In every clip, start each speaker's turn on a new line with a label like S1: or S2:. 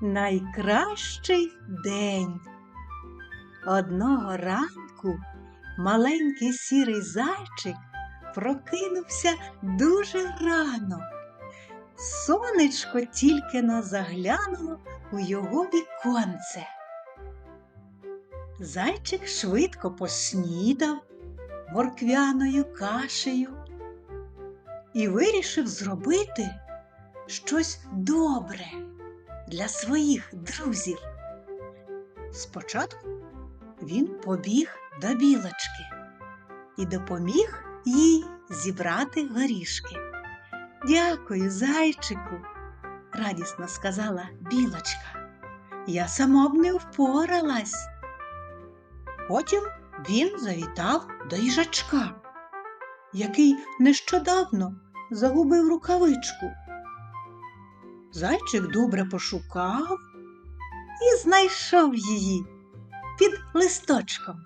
S1: найкращий день. Одного ранку маленький сірий зайчик прокинувся дуже рано. Сонечко тільки но заглянуло у його віконце. Зайчик швидко поснідав морквяною кашею і вирішив зробити щось добре для своїх друзів. Спочатку він побіг до білочки і допоміг їй зібрати горішки. Дякую, зайчику, радісно сказала білочка. Я сама б не впоралась. Потім він завітав до їжачка, який нещодавно загубив рукавичку. Зайчик добре пошукав і знайшов її під листочком.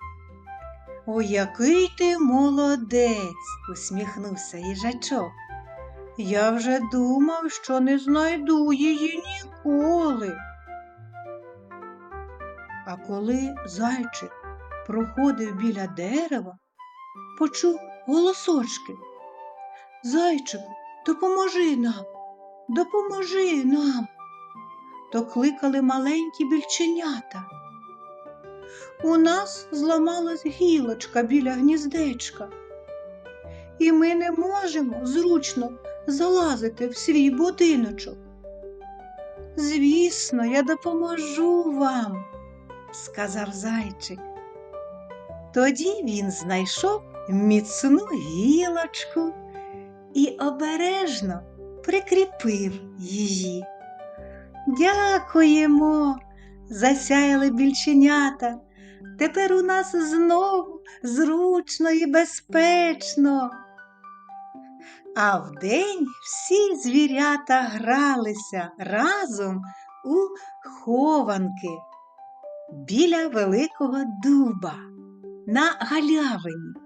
S1: О, який ти молодець, усміхнувся їжачок. Я вже думав, що не знайду її ніколи. А коли зайчик проходив біля дерева, почув голосочки. Зайчику, допоможи нам, допоможи нам. То кликали маленькі більченята. У нас зламалась гілочка біля гніздечка, і ми не можемо зручно залазити в свій будиночок. Звісно, я допоможу вам, сказав зайчик. Тоді він знайшов міцну гілочку і обережно прикріпив її. Дякуємо, засяяли більченята. Тепер у нас знову зручно і безпечно. А вдень всі звірята гралися разом у хованки біля великого дуба на галявині.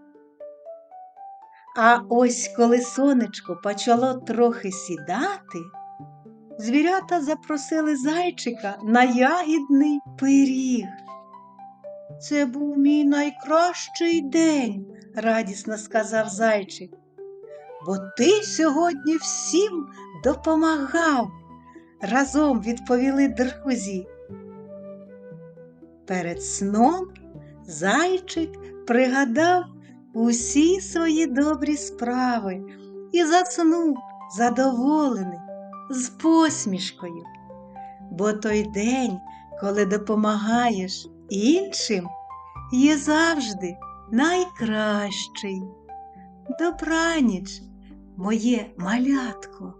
S1: А ось коли сонечко почало трохи сідати, звірята запросили зайчика на ягідний пиріг. Це був мій найкращий день, радісно сказав зайчик, бо ти сьогодні всім допомагав, разом відповіли друзі. Перед сном зайчик пригадав усі свої добрі справи і заснув задоволений, з посмішкою. Бо той день, коли допомагаєш іншим, є завжди найкращий. Добраніч, моє малятко.